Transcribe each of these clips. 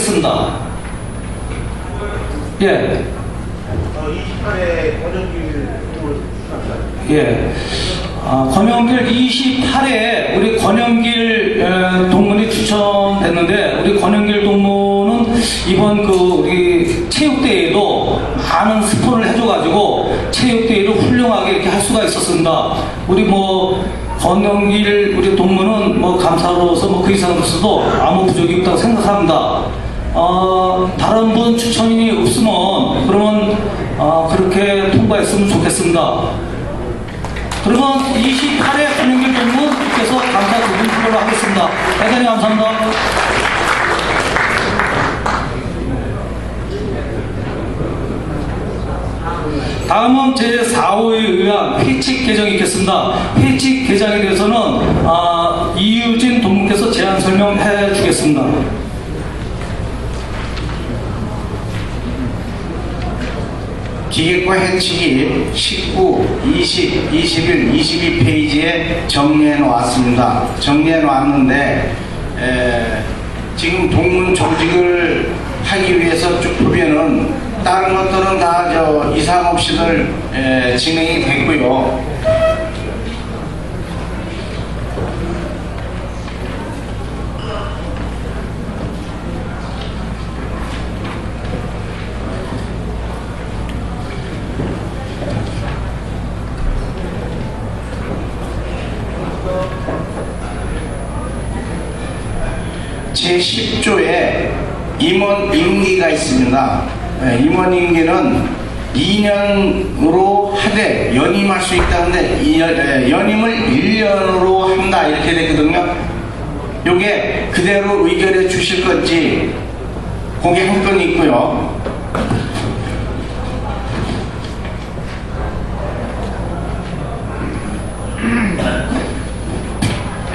하겠습니다. 예, 어, 28회 권영길 후보를 추천합니다. 예. 아, 권영길 28회 우리 권영길 에, 동문이 추천됐는데 우리 권영길 동문은 이번 그 우리 체육대회에도 많은 스폰을 해줘가지고 체육대회를 훌륭하게 이렇게 할 수가 있었습니다. 우리 뭐 권영길 우리 동문은 뭐 감사로서 뭐 그 이상으로서도 아무 부족이 없다고 생각합니다. 어, 다른 분 추천이 없으면 그러면 어, 그렇게 통과했으면 좋겠습니다. 그러면 28회 분위기 동문께서 감사 두분 풀로 하겠습니다. 대단히 감사합니다. 다음은 제4호에 의한 회칙 개정이 있겠습니다. 회칙 개정에 대해서는 아, 이유진 동문께서 제안 설명해 주겠습니다. 기획과 해칙이 19, 20, 21, 22페이지에 정리해 놓았습니다. 정리해 놓았는데 에, 지금 동문 조직을 하기 위해서 쭉 보면은 다른 것들은 다 저 이상 없이들 에, 진행이 됐고요. 제10조에 임원 임기가 있습니다. 예, 임원 임기는 2년으로 하되 연임할 수 있다는데 예, 연임을 1년으로 한다 이렇게 되거든요. 요게 그대로 의결해 주실 건지 그게 한 건이 있고요.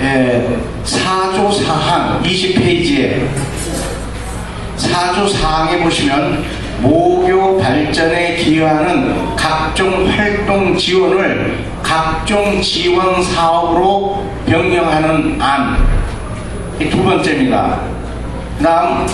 예, 4조 사항 20페이지에 4조 사항에 보시면 모교 발전에 기여하는 각종 활동 지원을 각종 지원 사업으로 변경하는 안. 이두 번째입니다. 그 다음,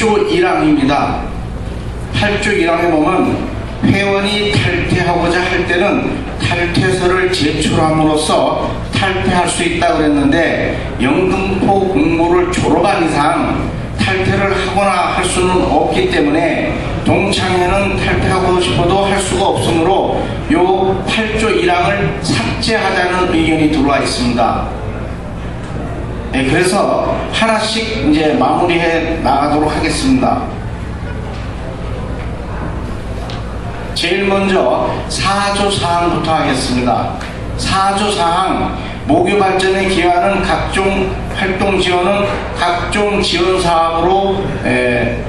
팔조 1항입니다. 8조 1항에 보면 회원이 탈퇴하고자 할 때는 탈퇴서를 제출함으로써 탈퇴할 수 있다고 그랬는데 영등포 공고를 졸업한 이상 탈퇴를 하거나 할 수는 없기 때문에 동창회는 탈퇴하고 싶어도 할 수가 없으므로 요 8조 1항을 삭제하자는 의견이 들어와 있습니다. 네, 그래서 하나씩 이제 마무리해 나가도록 하겠습니다. 제일 먼저 4조 사항부터 하겠습니다. 4조 사항 모교 발전에 기여하는 각종 활동 지원은 각종 지원 사업으로 에,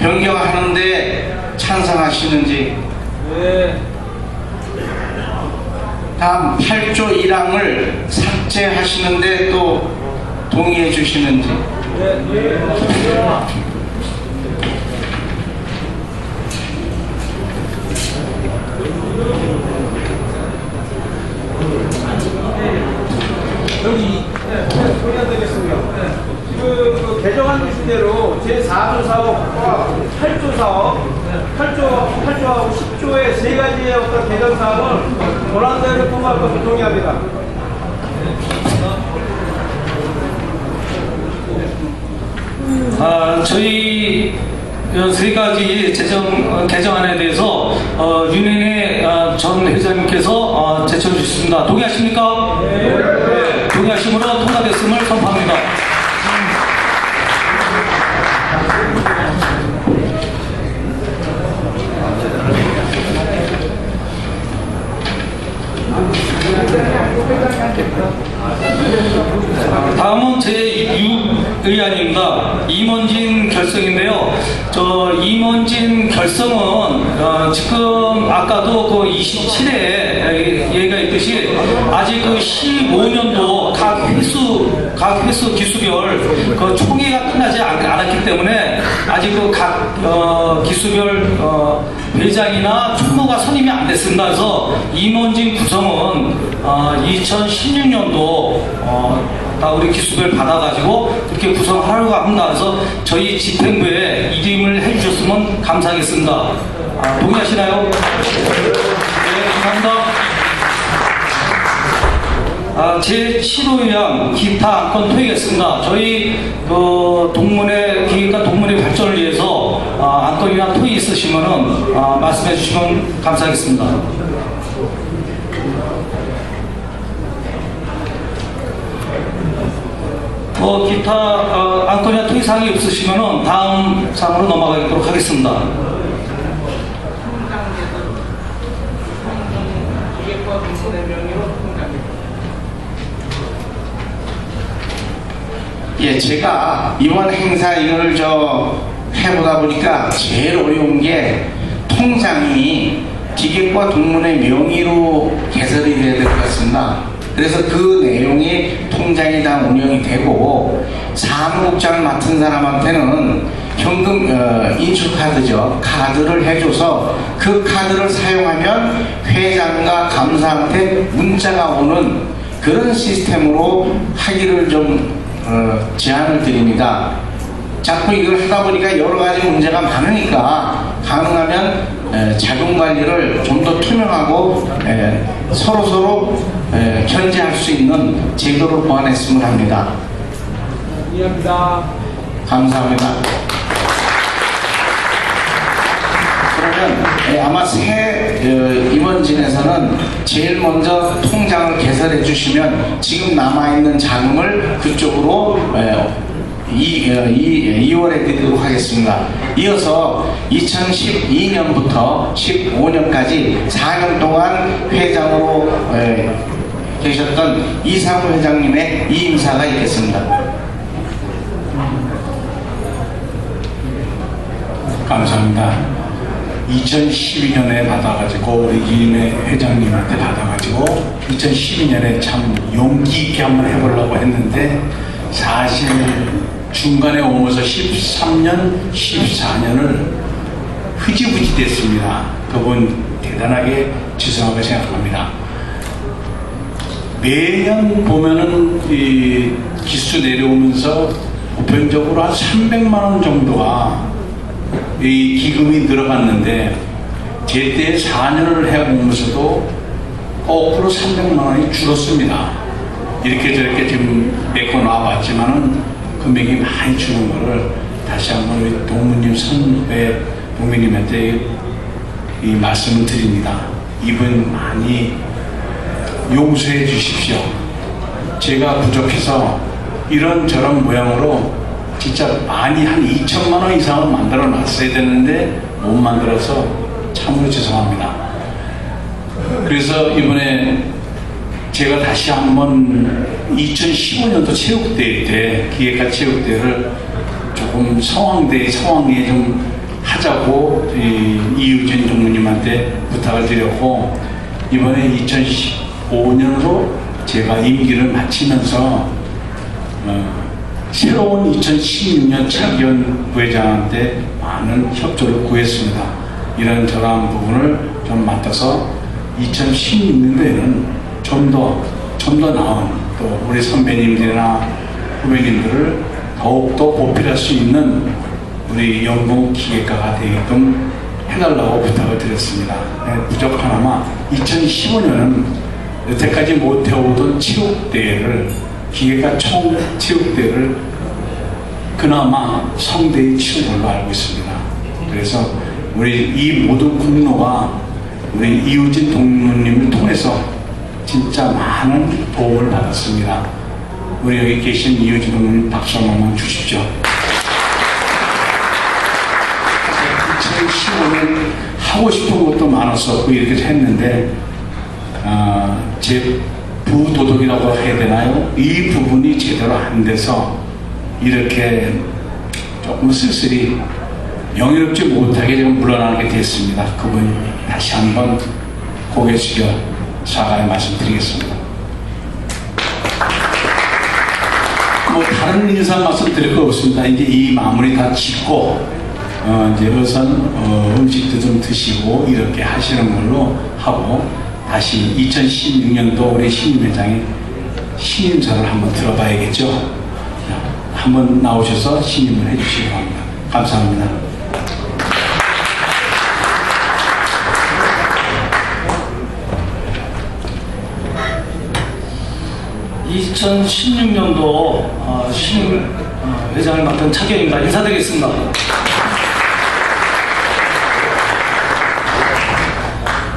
변경하는데 찬성하시는지 다음 8조 1항을 삭제하시는데 또 동의해 주시는지 여기 소개해 드리겠습니다. 지금 그 개정안 주신대로 제4조 사업과 8조 사업, 8조, 8조하고 10조의 세 가지의 어떤 개정 사업을 권한대로 통과할 것을 동의합니다. 아, 저희 어, 세 가지 재정 어, 개정안에 대해서 어, 윤행의 어, 전 회장님께서 어, 제청해 주셨습니다. 동의하십니까? 네. 동의하심으로 통과됐음을 선포합니다. 의안입니다. 임원진 결성인데요. 저 임원진 결성은 어, 지금 아까도 그 27회 얘기가 있듯이 아직 그 15년도 각 회수 각 회수 기수별 그 총회가 끝나지 않, 않았기 때문에 아직 그각 어, 기수별 어, 회장이나 총무가 선임이 안 됐습니다. 그래서 임원진 구성은 어, 2016년도 어, 다 우리 기수별 받아가지고 그렇게 구성하려고 합니다. 그래서 저희 집행부에 이름을 해주셨으면 감사하겠습니다. 아, 동의하시나요? 네, 감사합니다. 아, 제 7호의안 기타 안건 토의겠습니다. 저희 그 동문회 기획과 동문회 발전을 위해서 아, 안건이나 토의 있으시면은 아, 말씀해 주시면 감사하겠습니다. 뭐 기타 어, 안건이나 토의 사항이 없으시면은 다음 사항으로 넘어가도록 하겠습니다. 예, 제가 이번 행사 이걸 저 해보다 보니까 제일 어려운 게 통장이 기획과 동문의 명의로 개설이 돼야 될 것 같습니다. 그래서 그 내용이 통장이 다 운영이 되고 사무국장을 맡은 사람한테는 현금 어, 인출카드죠. 카드를 해줘서 그 카드를 사용하면 회장과 감사한테 문자가 오는 그런 시스템으로 하기를 좀 어, 제안을 드립니다. 자꾸 이걸 하다 보니까 여러 가지 문제가 많으니까 가능하면 에, 자금 관리를 좀 더 투명하고 서로 서로 견제할 수 있는 제도를 보완했으면 합니다. 이해합니다. 감사합니다. 그러면 예, 아마 새 어, 임원진에서는 제일 먼저 통장을 개설해 주시면 지금 남아 있는 자금을 그쪽으로 에, 이, 어, 이, 2월에 드리도록 하겠습니다. 이어서 2012년부터 15년까지 4년 동안 회장으로 에, 계셨던 이상우 회장님의 이임사가 있겠습니다. 감사합니다. 2012년에 받아가지고 우리 이인혜 회장님한테 받아가지고 2012년에 참 용기 있게 한번 해보려고 했는데 사실 중간에 오면서 13년, 14년을 흐지부지 됐습니다. 그분 대단하게 죄송하게 생각합니다. 매년 보면은 이 기수 내려오면서 보편적으로 한 300만 원 정도가 이 기금이 늘어갔는데 제때 4년을 해보면서도 거꾸로 300만 원이 줄었습니다. 이렇게 저렇게 지금 메꿔 놔봤지만은 금액이 많이 주는 거를 다시 한번 우리 동무님 선배 동무님한테 이 말씀을 드립니다. 이분 많이 용서해 주십시오. 제가 부족해서 이런 저런 모양으로 진짜 많이 한 2천만 원 이상을 만들어 놨어야 되는데 못 만들어서 참으로 죄송합니다. 그래서 이번에 제가 다시 한번 2015년도 체육대회 때 기획과 체육대회를 조금 성황대 성황리에 좀 하자고 이, 이유진 총무님한테 부탁을 드렸고 이번에 2015년으로 제가 임기를 마치면서 어, 새로운 2016년 차기현 부회장한테 많은 협조를 구했습니다. 이런 저런 부분을 좀 맡아서 2016년도에는 좀 더, 좀 더 나은 또 우리 선배님들이나 후배님들을 더욱더 보필할 수 있는 우리 연봉 기획가가 되게끔 해달라고 부탁을 드렸습니다. 네, 부족하나마 2015년은 여태까지 못 해오던 체육대회를 기획가 총 체육대회를 그나마 성대에 치운 걸로 알고 있습니다. 그래서 우리 이 모든 공로가 우리 이우진 동무님을 통해서 진짜 많은 도움을 받았습니다. 우리 여기 계신 이우진 동무님 박수 한 번만 주십시오. 2015년 하고 싶은 것도 많았었고 이렇게 했는데 아, 제 부도덕이라고 해야 되나요? 이 부분이 제대로 안 돼서 이렇게 조금 쓸쓸히 영예롭지 못하게 좀 물러나게 됐습니다. 그분 다시 한번 고개 숙여 사과의 말씀 드리겠습니다. 뭐 다른 인사 말씀 드릴 거 없습니다. 이제 이 마무리 다 짓고 어 이제 우선 어 음식도 좀 드시고 이렇게 하시는 걸로 하고 다시 2016년도 우리 신임회장의 신임사를 한번 들어봐야겠죠. 자, 한번 나오셔서 신임을 해주시기 바랍니다. 감사합니다. 2016년도 어, 신임 어, 회장을 맡은 차기현입니다. 인사드리겠습니다.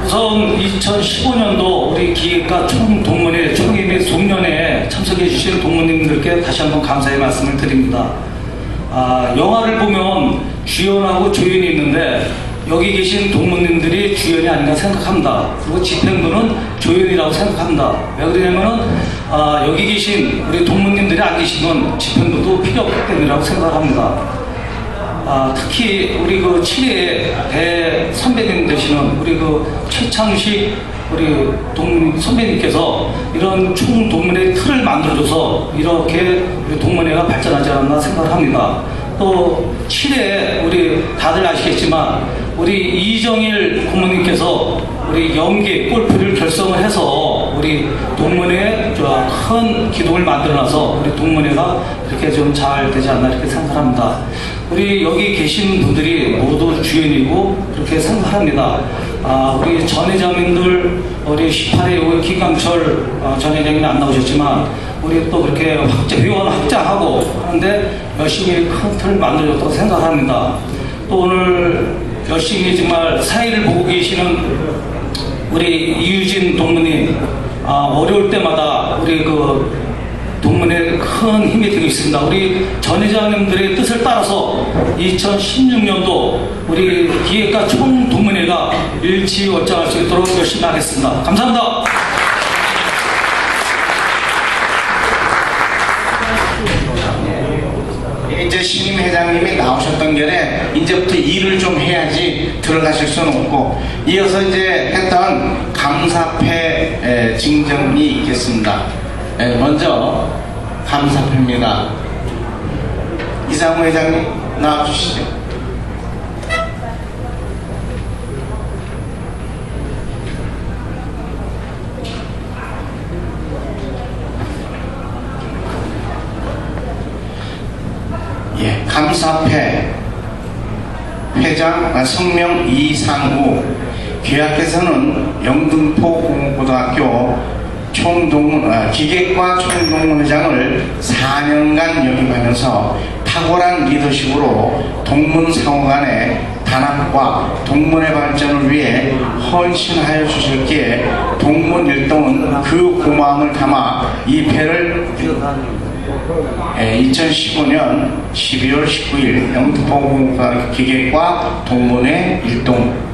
우선 2015년도 우리 기획과 총동문회 총회 및 송년회에 참석해 주신 동문님들께 다시 한번 감사의 말씀을 드립니다. 아, 영화를 보면 주연하고 조연이 있는데 여기 계신 동문님들이 주연이 아닌가 생각합니다. 그리고 집행부는 조연이라고 생각합니다. 왜 그러냐면은 아, 여기 계신 우리 동문님들이 안 계시면 집행부도 필요 없기 때문이라고 생각합니다. 아, 특히 우리 그 7회 대 선배님 되시는 우리 그 최창식 우리 동 선배님께서 이런 총 동문회 틀을 만들어줘서 이렇게 우리 동문회가 발전하지 않았나 생각을 합니다. 또 7회 우리 다들 아시겠지만 우리 이정일 고모님께서 우리 연계 골프를 결성을 해서 우리 동문회에 저큰 기둥을 만들어놔서 우리 동문회가 이렇게 좀 잘 되지 않나 이렇게 생각합니다. 우리 여기 계신 분들이 모두 주연이고 그렇게 생각합니다. 아, 우리 전 회장님들 우리 18회 우리 김강철 어, 전 회장님이 안 나오셨지만 우리 또 그렇게 확자, 회원 확장하고 하는데 열심히 큰 틀을 만들어줬다고 생각합니다. 또 오늘 열심히 정말 사회를 보고 계시는 우리 이유진 동무님 아, 어려울 때마다 우리 그 동문회 큰 힘이 되고 있습니다. 우리 전 회장님들의 뜻을 따라서 2016년도 우리 기획과 총 동문회가 일치월장할 수 있도록 열심히 하겠습니다. 감사합니다. 이제 신임 회장님이 나오셨던 결에 이제부터 일을 좀 해야지 들어가실 수는 없고 이어서 이제 했던 감사패 에, 증정이 있겠습니다. 에, 먼저 감사패입니다. 이상우 회장님 나와주시죠. 예, 감사패. 회장 아, 성명 이상우. 계약께서는 영등포 공고등학교 총동문 아, 기계과 총동문회장을 4년간 역임하면서 탁월한 리더십으로 동문 상호 간의 단합과 동문의 발전을 위해 헌신하여 주셨기에 동문 일동은 그 고마움을 담아 이 패를 2015년 12월 19일 영등포공과 기계과 동문회 일동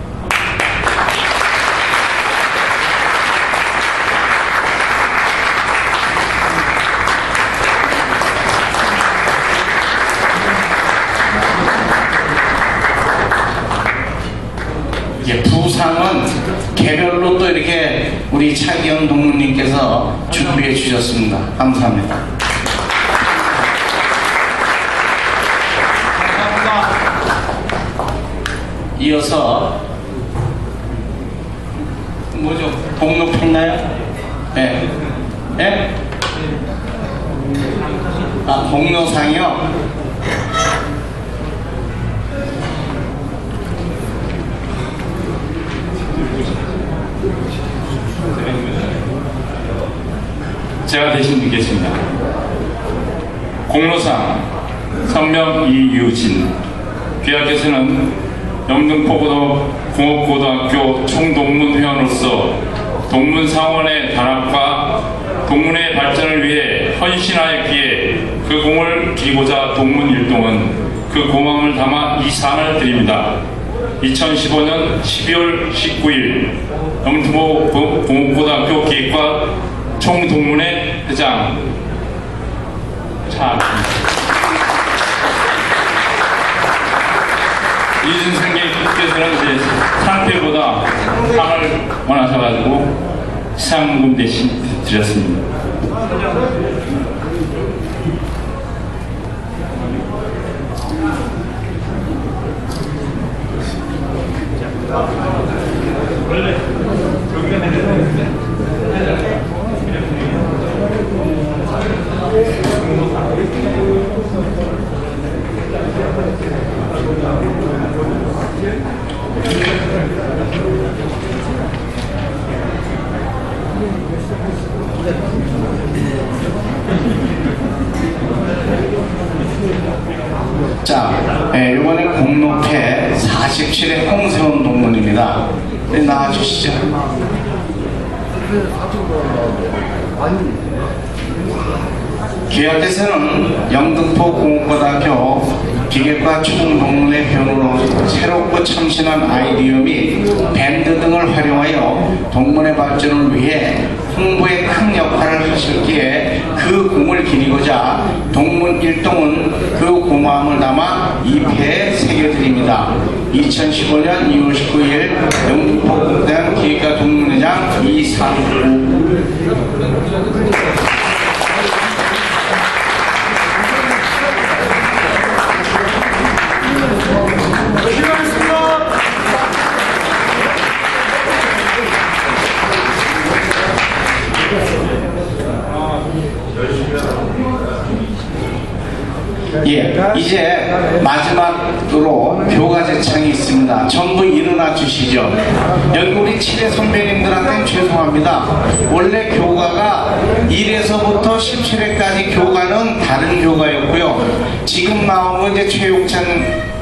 예, 부상은 개별로 또 이렇게 우리 차기현 동무님께서 준비해 주셨습니다. 감사합니다. 이어서 뭐죠? 공로 폈나요? 네. 네? 아, 공로상이요? 제가 대신 드리겠습니다. 공로상 성명 이유진 귀하께서는 영등포고등학교 총동문 회원으로서 동문상원의 단합과 동문의 발전을 위해 헌신하였기에 그 공을 기리고자 동문 일동은 그 고마움을 담아 이 산을 드립니다. 2015년 12월 19일 영등포 공업고등학교 기획과 총동문회 회장 자, 이준생님께서는 이제 상태보다 상을 원하셔가지고 시상금 대신 드렸습니다. 자, 예, 이번에 공로패 47의 홍세원 동문입니다. 네, 나와주시죠. 기획께서는 영등포 공업고등학교 기계과 총동문회 변호로 새롭고 참신한 아이디어 및 밴드 등을 활용하여 동문회 발전을 위해 홍보에 큰 역할을 하셨기에 그 공을 기리고자 동문 일동은 그 고마움을 담아 2패에 새겨드립니다. 2015년 2월 19일 영등포공단 기획과 동문회장 이상구 예, 이제 마지막으로 교가 제창이 있습니다. 전부 일어나 주시죠. 여기 우리 칠회 선배님들한테는 죄송합니다. 원래 교가가 1에서부터 17회까지 교가는 다른 교가였고요. 지금 나오는 이제 최용찬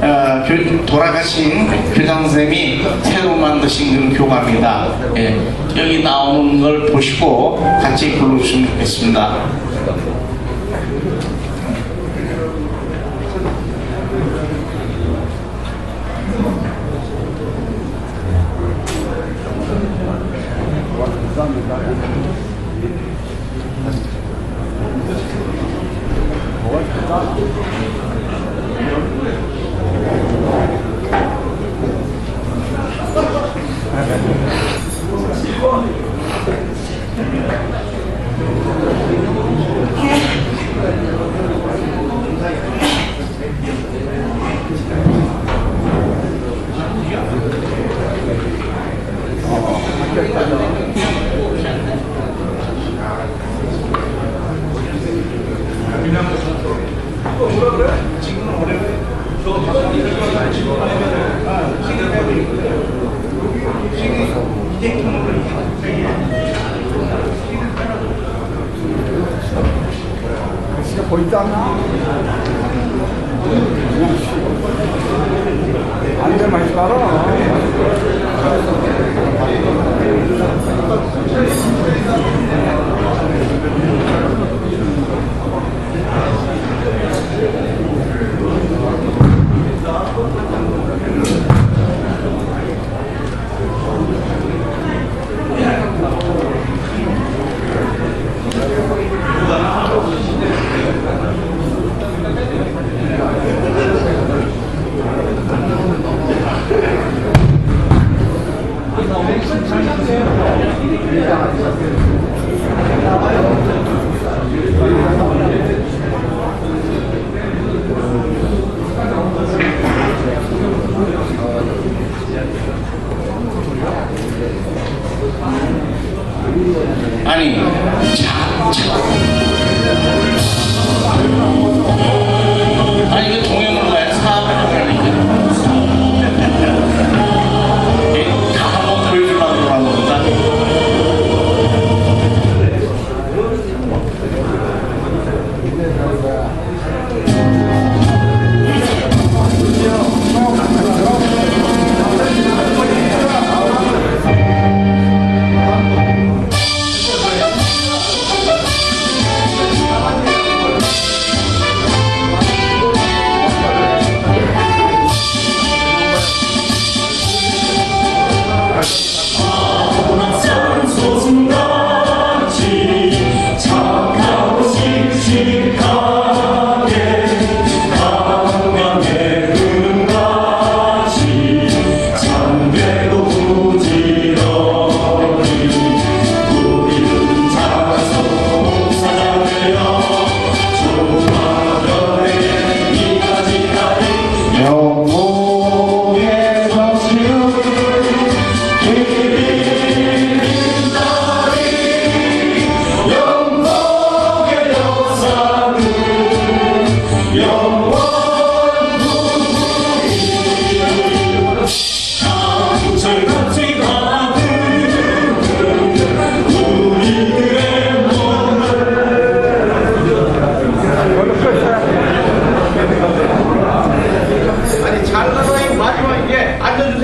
어, 교- 돌아가신 교장 선생님이 새로 만드신 그런 교가입니다. 예, 여기 나오는 걸 보시고 같이 불러주시면 좋겠습니다. Thank you. 안돼 많이 깔아.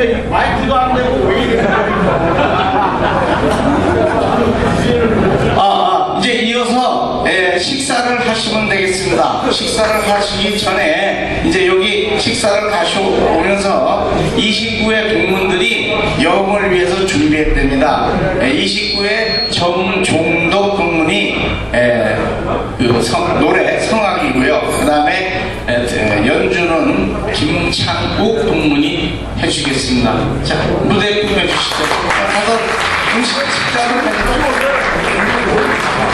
마이크도 안 되고 김창국 동문이 해주시겠습니다. 자 무대 꾸며주시죠. 식사를.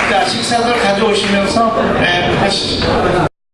자 식사들 가져오시면서 네, 하시죠.